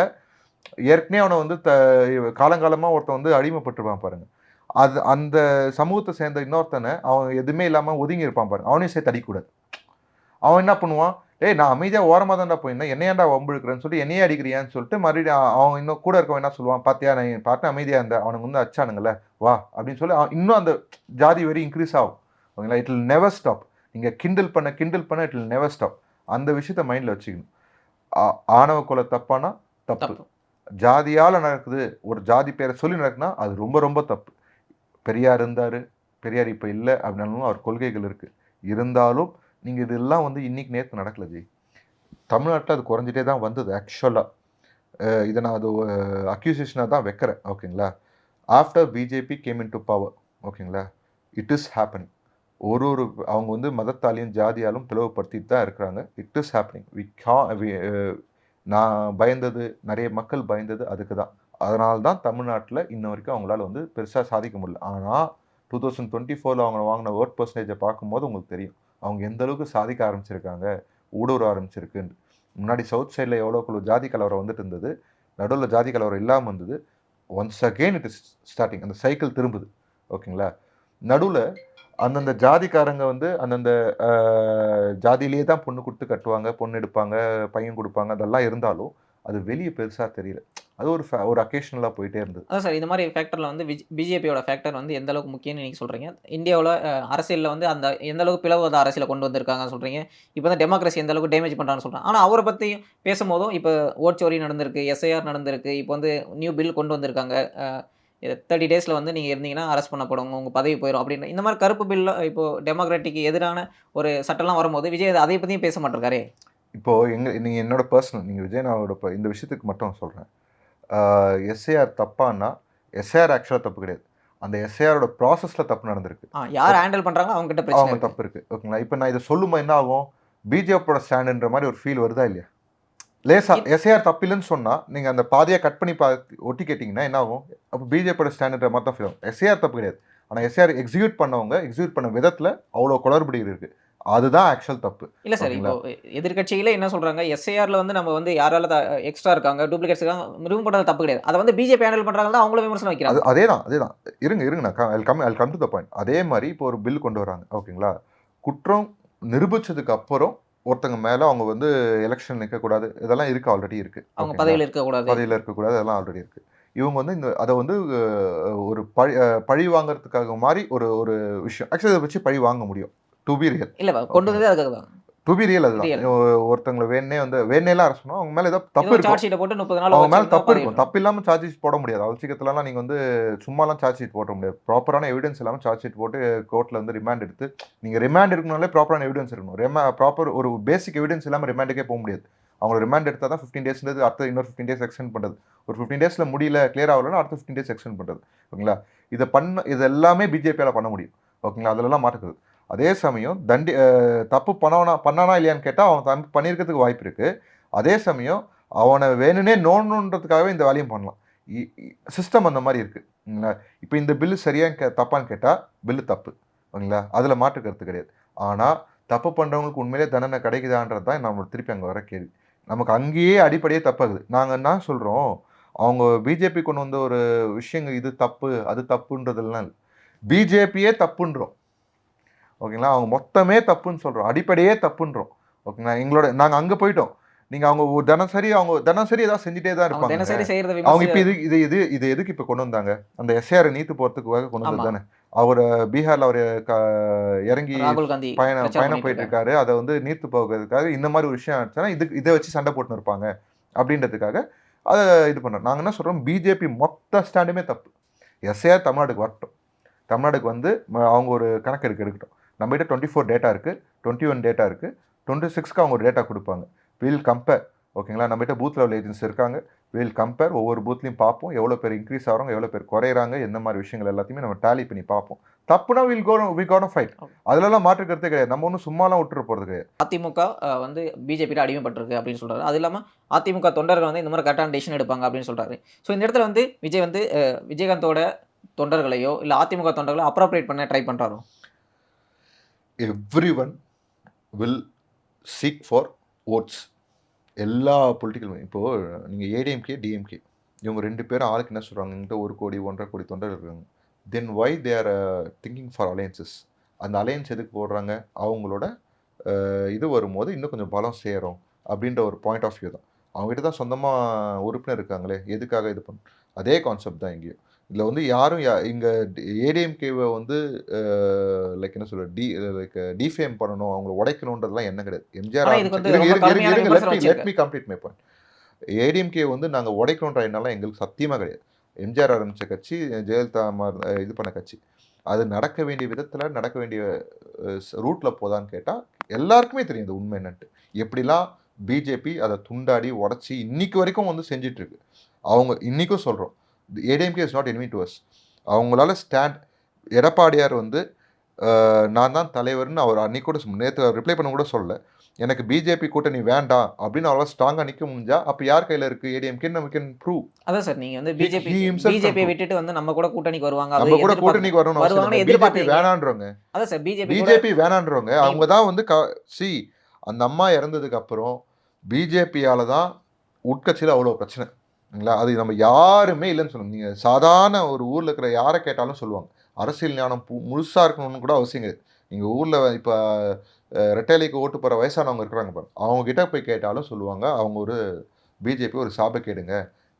B: ஏற்கனவே அவனை வந்து த காலங்காலமாக ஒருத்தன் வந்து அடிமைப்பட்டிருப்பான் பாருங்க. அது அந்த சமூகத்தை சேர்ந்த இன்னொருத்தனை அவன் எதுவுமே இல்லாமல் ஒதுங்கி இருப்பான் பாருங்க. அவனையும் சேர்த்து அடிக்கூடாது அவன் என்ன பண்ணுவான்? ஏய் நான் அமைதியாக ஓரமாக தான்டா போயிருந்தேன். என்னையாண்டா வம்பிழுக்கிறேன்னு சொல்லிட்டு என்னையே அடிக்கிறியான்னு சொல்லிட்டு மறுபடியும் அவன் இன்னும் கூட இருக்கவன் என்ன சொல்லுவான்? பாத்தியா நான் பார்த்து அமைதியாக இருந்தேன் அவனுக்கு வந்து அச்சானுங்கல்ல வா அப்படின்னு சொல்லி அவன் இன்னும் அந்த ஜாதி வெறி இன்க்ரீஸ் ஆகும். ஓகேங்களா? இட் வில் நெவர் ஸ்டாப் நீங்கள் கிண்டல் பண்ண கிண்டல் பண்ண இட் வில் நெவர் ஸ்டாப் அந்த விஷயத்த மைண்டில் வச்சுக்கணும். ஆணவ கொலை தப்பானா? தப்பு.
A: தப்பு.
B: ஜாதியால் நடக்குது ஒரு ஜாதி பேரை சொல்லி நடக்குனா அது ரொம்ப ரொம்ப தப்பு. பெரியார் இருந்தார் பெரியார் இப்போ இல்லை அப்படின்னாலும் அவர் கொள்கைகள் இருக்குது இருந்தாலும் நீங்கள் இதெல்லாம் வந்து இன்றைக்கி நேற்று நடக்கல ஜி. தமிழ்நாட்டில் அது குறைஞ்சிட்டே தான் வந்தது ஆக்சுவலாக இதை நான் அது அக்யூசேஷனாக தான் வைக்கிறேன். ஓகேங்களா? After BJP came into power ஓகேங்களா? இட் இஸ் ஹேப்பனிங் ஒரு ஒரு அவங்க வந்து மதத்தாலையும் ஜாதியாலும் பிளவுபடுத்திட்டு தான் இருக்கிறாங்க. இட் இஸ் ஹேப்பனிங் வி கா நான் பயந்தது நிறைய மக்கள் பயந்தது அதுக்கு தான். அதனால தான் தமிழ்நாட்டில் இன்ன வரைக்கும் அவங்களால வந்து பெருசாக சாதிக்க முடியல. ஆனால் டூ தௌசண்ட் டுவெண்ட்டி ஃபோரில் அவங்க வாங்கின ஓட் பர்சன்டேஜை பார்க்கும்போது உங்களுக்கு தெரியும். அவங்க எந்த அளவுக்கு சாதிக்க ஆரம்பிச்சிருக்காங்க ஊடுருவ ஆரம்பிச்சிருக்குன்னு முன்னாடி சவுத் சைடில் எவ்வளோ ஜாதி கலவரம் வந்துட்டு இருந்தது நடுவில் ஜாதி கலவரம் இல்லாமல் இருந்தது once again it is starting அந்த சைக்கிள் திரும்புது. ஓகேங்களா? நடுவில் அந்தந்த ஜாதிக்காரங்க வந்து அந்தந்த ஜாதியிலேயே தான் பொண்ணு கொடுத்து கட்டுவாங்க பொண்ணு எடுப்பாங்க பையன் கொடுப்பாங்க அதெல்லாம் இருந்தாலும் அது வெளியே பெருசாக தெரியல. அது ஒரு ஒரு அக்கேஷனலாக போயிட்டே இருந்தது.
A: அதான் சார் இந்த மாதிரி ஃபேக்டரில் வந்து பிஜேபியோட ஃபேக்டர் வந்து எந்த அளவுக்கு முக்கியம்னு நீங்கள் சொல்கிறீங்க இந்தியாவில் அரசியலில் வந்து அந்த எந்த அளவுக்கு பிளவுவாத அரசியலை கொண்டு வந்திருக்காங்கன்னு சொல்கிறீங்க இப்போ வந்து டெமோக்ரஸி எந்த அளவுக்கு டேமேஜ் பண்ணுறான்னு சொல்கிறாங்க ஆனால் அவரை பற்றி பேசும்போதும் இப்போ ஓட்சோரி நடந்திருக்கு எஸ்ஐஆர் நடந்திருக்கு. இப்போ வந்து நியூ பில் கொண்டு வந்திருக்காங்க. தேர்ட்டி டேஸில் வந்து நீங்கள் இருந்தீங்கன்னா அரெஸ்ட் பண்ணப்படும் உங்கள் பதவி போயிடும் அப்படின்னு. இந்த மாதிரி கருப்பு பில்ல இப்போ டெமோக்ராட்டிக்கு எதிரான ஒரு சட்டம்லாம் வரும்போது விஜய் அதை பற்றியும் பேச மாட்டிருக்காரே?
B: இப்போ எங்க நீங்கள் என்னோட பர்சனல் நீங்கள் விஜயனாவோட ப- இந்த விஷயத்துக்கு மட்டும் சொல்கிறேன் எஸ்ஏஆர் தப்பான்னா எஸ்ஏஆர் ஆக்சுவலாக தப்பு கிடையாது. அந்த எஸ்ஏஆரோட ப்ராசஸில் தப்பு நடந்திருக்கு.
A: யார் ஹேண்டில் பண்ணுறாங்களோ அவங்க கிட்ட
B: அவங்க. தப்பு இருக்கு. ஓகேங்களா? இப்போ நான் இதை சொல்லும்போது என்ன ஆகும்? பிஜேபியோட ஸ்டாண்டுன்ற மாதிரி ஒரு ஃபீல் வருதா இல்லையா? லேசா எஸ்ஏஆர் தப்பு இல்லைன்னு சொன்னா நீங்க அந்த பாதியை கட் பண்ணி பா ஒட்டி கேட்டிங்கன்னா என்ன ஆகும்? அப்போ பிஜேபியோட ஸ்டாண்டுன்ற மாதிரி தான் ஃபீல் ஆகும். எஸ்ஏஆர் தப்பு கிடையாது. ஆனால் எஸ்ஏஆர் எக்ஸிக்யூட் பண்ணவங்க எக்ஸிக்யூட் பண்ண விதத்தில் அவ்வளோ குளறுபடி இருக்கு. அதுதான் ஆக்சுவல் தப்பு.
A: இல்ல சார் இப்போ? எதிர்க்கட்சிகளே என்ன சொல்றாங்க? எஸ்ஐஆர்ல வந்து நம்ம வந்து யாரால எக்ஸ்ட்ரா இருக்காங்க டூப்ளிகேட்ஸ் இருக்காங்க ரிமூவ் பண்ணது தப்பு கிடையாது. அதை வந்து பிஜேபி ஹேண்டில் பண்றாங்க தான் அவங்கள விமர்சனம் வைக்கிறாங்க.
B: அதே தான் அதே தான் இருங்க இருங்க நான் come come come to the point அதே மாதிரி இப்போ ஒரு பில் கொண்டு வராங்க. ஓகேங்களா? குற்றம் நிரூபிச்சதுக்கு அப்புறம் ஒருத்தங்க மேல அவங்க வந்து எலெக்ஷன் நிற்கக்கூடாது இதெல்லாம் இருக்கு ஆல்ரெடி இருக்கு.
A: அவங்க? பதவியில் இருக்கக்கூடாது
B: பதவியில் இருக்கக்கூடாது அதெல்லாம் ஆல்ரெடி இருக்கு. இவங்க வந்து இந்த அதை வந்து ஒரு பழி பழி வாங்குறதுக்காக மாதிரி ஒரு ஒரு விஷயம். ஆக்சுவலி இதை வச்சு பழி வாங்க முடியும். டு பி ரியல்
A: இல்ல கொண்டு வந்ததே அதுக்காக
B: டு பி ரியல் அதுதான். ஒருத்தங்களை வேணே வந்து வேணேலாம் அரசு அவங்க மேல ஏதோ தப்பு இருக்கும்.
A: போட்டு முப்பது நாள்
B: அவங்க மேல தப்பு இருக்கும். தப்பு இல்லாம சார்ஜ் ஷீட் போட முடியாது. அவசியத்துலலாம் நீங்க வந்து சும்மாலாம் சார்ஜ் ஷீட் போட முடியாது. ப்ராப்பரான எவிடன்ஸ் இல்லாம சார்ஜ் ஷீட் போட்டு கோர்ட்ல வந்து ரிமாண்ட் எடுத்து நீங்க ரிமாண்ட் எடுக்கணும்னாலே ப்ராப்பரான எவிடன்ஸ் இருக்கணும். ரெமா ப்ராப்பர் ஒரு பேசிக் எவிடன்ஸ் இல்லாம ரிமாண்டுக்கே போக முடியாது. அவங்க ரிமாண்ட் எடுத்தால் தான் ஃபிஃப்டீன் டேஸ்ன்றது அடுத்த இன்னொரு ஃபிஃப்டீன் டேஸ் எக்ஸ்டெண்ட் பண்ணுறது ஒரு ஃபிஃப்டீன் டேஸில் முடியல கிளியர் ஆகலன்னா அடுத்த ஃபிஃப்டீன் டேஸ் எக்ஸ்டெண்ட் பண்ணுறது ஓகேங்களா? இதை பண்ண இது எல்லாமே பிஜேபியால் பண்ண முடியும். ஓகேங்களா? அதிலெல்லாம் மாட்டுக்குது. அதே சமயம் தண்டி தப்பு பண்ணவனா பண்ணானா இல்லையான்னு கேட்டால் அவன் தப்பு பண்ணியிருக்கிறதுக்கு வாய்ப்பு இருக்குது அதே சமயம் அவனை வேணும்னே நோண்டணுன்றதுக்காகவே இந்த வேலையும் பண்ணலாம். சிஸ்டம் அந்த மாதிரி இருக்குது இப்போ இந்த பில்லு சரியாக கே தப்பான்னு கேட்டால் பில்லு தப்பு. ஓகேங்களா அதில் மாற்று கருத்து கிடையாது. ஆனால் தப்பு பண்ணுறவங்களுக்கு உண்மையிலே தண்டனை கிடைக்குதான்றது தான் நம்ம திருப்பி அங்கே வர கேள்வி. நமக்கு அங்கேயே அடிப்படையே தப்பாகுது. நாங்கள் என்ன சொல்கிறோம் அவங்க பிஜேபி கொண்டு வந்த ஒரு விஷயங்கள் இது தப்பு அது தப்புன்றதெல்லாம் இல்லை. பிஜேபியே தப்புன்றோம். ஓகேங்களா? அவங்க மொத்தமே தப்புன்னு சொல்கிறோம் அடிப்படையே தப்புன்றோம். ஓகேங்களா? எங்களோட நாங்கள் அங்கே போயிட்டோம். நீங்கள் அவங்க ஒரு தினசரி அவங்க தினசரி ஏதாவது செஞ்சுட்டே தான் இருப்பாங்க.
A: தினசரி செய்யறத
B: அவங்க இப்போ இது இது இது இது எதுக்கு இப்போ கொண்டு வந்தாங்க? அந்த எஸ்ஏஆர் நீத்து போகிறதுக்காக கொண்டு வந்தது. தானே? அவர் பீகார்ல அவர் இறங்கி
A: ராகுல் காந்தி
B: பயணம் பயணம் போயிட்டு இருக்காரு. அதை வந்து நீர்த்து போகிறதுக்காக இந்த மாதிரி ஒரு விஷயம் ஆச்சுன்னா இது இதை வச்சு சண்டை போட்டுன்னு இருப்பாங்க அப்படின்றதுக்காக அதை இது பண்ணுறோம் நாங்கள் என்ன சொல்கிறோம் பிஜேபி மொத்த ஸ்டாண்டுமே தப்பு. எஸ்ஏஆர் தமிழ்நாடுக்கு வரட்டும். தமிழ்நாடுக்கு வந்து அவங்க ஒரு கணக்கு எடுக்க எடுக்கட்டும். நம்மகிட்ட டுவெண்ட்டி ஃபோர் டேட்டா இருக்குது டுவெண்ட்டி ஒன் டேட்டா இருக்குது டுவெண்ட்டி சிக்ஸ்க்கு அவங்க டேட்டா கொடுப்பாங்க வில் கம்பேர் ஓகேங்களா நம்மகிட்ட பூத் லெவல் ஏஜென்ட்ஸ் இருக்காங்க. வில் கம்பேர் ஒவ்வொரு பூத்லையும் பார்ப்போம். எவ்வளோ பேர் இன்க்ரீஸ் ஆகிறாங்க எவ்வளோ பேர் குறையிறாங்க என்ன மாதிரி விஷயங்கள் எல்லாத்தையுமே நம்ம டேலி பண்ணி பார்ப்போம். தப்புனா will go we can fight அதுலலாம் மாற்று கருத்தே கிடையாது. நம்ம ஒன்றும் சும்மாலாம் விட்டுற போகிறது கிடையாது.
A: அதிமுக வந்து பிஜேபியில் அடிமைப்பட்டிருக்கு அப்படின்னு சொல்றாரு. அது இல்லாம அதிமுக தொண்டர்கள் வந்து இந்த மாதிரி கரெக்டான டெசிஷன் எடுப்பாங்க அப்படின்னு சொல்றாரு. ஸோ இந்த இடத்துல வந்து விஜய் வந்து விஜயகாந்தோட தொண்டர்களையோ இல்ல அதிமுக தொண்டர்களோ அப்ரோப்ரியேட் பண்ண try பண்றாரோ?
B: Everyone will seek for votes எல்லா பொலிட்டிக்கல் இப்போது நீங்கள் ஏடிஎம்கே டிஎம்கே இவங்க ரெண்டு பேரும் ஆளுக்கு என்ன சொல்கிறாங்க ஒரு கோடி ஒன்றரை கோடி தொண்டர் இருக்காங்க. Then why they are thinking for alliances அந்த அலையன்ஸ் எதுக்கு போடுறாங்க? அவங்களோட uh, இது வரும்போது இன்னும் கொஞ்சம் பலம் சேரும் அப்படின்ற ஒரு பாயிண்ட் ஆஃப் வியூ தான். அவங்ககிட்ட தான் சொந்தமாக உறுப்பினர் இருக்காங்களே எதுக்காக இது பண்ண அதே கான்செப்ட் தான் இங்கேயும். இதில் வந்து யாரும் யா இங்கே ஏடிஎம்கேவை வந்து லைக் என்ன சொல்ற டி லைக் டிஃபேம் பண்ணணும் அவங்கள உடைக்கணுன்றதுலாம் என்ன கிடையாது. MGR let. Me complete my point ADMK வந்து நாங்கள் உடைக்கணுன்ற எண்ணம்லாம் எங்களுக்கு சத்தியமாக கிடையாது. எம்ஜிஆர் ஆரம்பித்த கட்சி ஜெயலலிதா அம்மா- அஹ் இது பண்ண கட்சி. அது நடக்க வேண்டிய விதத்தில் நடக்க வேண்டிய ரூட்டில் போதான்னு கேட்டால் எல்லாருக்குமே தெரியும் இது உண்மை என்னன்ட்டு. எப்படிலாம் பிஜேபி அதை துண்டாடி உடச்சி இன்னைக்கு வரைக்கும் வந்து செஞ்சிட்டு இருக்கு. அவங்க இன்னைக்கும் சொல்கிறோம் ADMK is not enemy to us. அவங்களால ஸ்டாண்ட் எடப்பாடியார் வந்து நான் தான் தலைவர்னு அவர் அன்னைக்கு கூட நேற்று ரிப்ளை பண்ண கூட சொல்லல. எனக்கு பிஜேபி கூட்டணி வேண்டாம் அப்படின்னு அவரால் ஸ்ட்ராங்காக நிற்க முடிஞ்சா அப்போ யார் கையில் இருக்குது ஏடிஎம்கே நம்ம கேன் ப்ரூவ்
A: அதான் சார் நீங்க வந்து பிஜேபி
B: can
A: விட்டுட்டு வந்து நம்ம கூட கூட்டணிக்கு வருவாங்க
B: நம்ம கூட கூட்டணிக்கு அவசியம் பிஜேபி. வேணான்றவங்க.
A: அதான் சார் பிஜேபி
B: பிஜேபி வேணான்றவங்க. அவங்க தான் வந்து க சி அந்த அம்மா இறந்ததுக்கு அப்புறம் பிஜேபியால தான் உட்கட்சியில் அவ்வளோ பிரச்சனைங்களா அது நம்ம யாருமே இல்லைன்னு சொல்லுங்க நீங்கள் சாதாரண ஒரு ஊரில் இருக்கிற யாரை கேட்டாலும் சொல்லுவாங்க. அரசியல் ஞானம் பு- முழுசா இருக்கணும்னு கூட அவசியம் கிடையாது. நீங்கள் ஊரில் இப்போ ரெட்டைலைக்கு ஓட்டு போகிற வயசானவங்க இருக்கிறாங்க பாரு அவங்க கிட்ட போய் கேட்டாலும் சொல்லுவாங்க. அவங்க ஒரு பிஜேபி ஒரு சாபக்கேடுங்க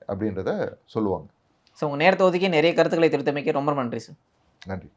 B: அப்படின்றத சொல்லுவாங்க.
A: ஸோ உங்க நேரத்தை ஒதுக்கி நிறைய கருத்துக்களை திருத்தமைக்க ரொம்ப நன்றி சார்
B: நன்றி.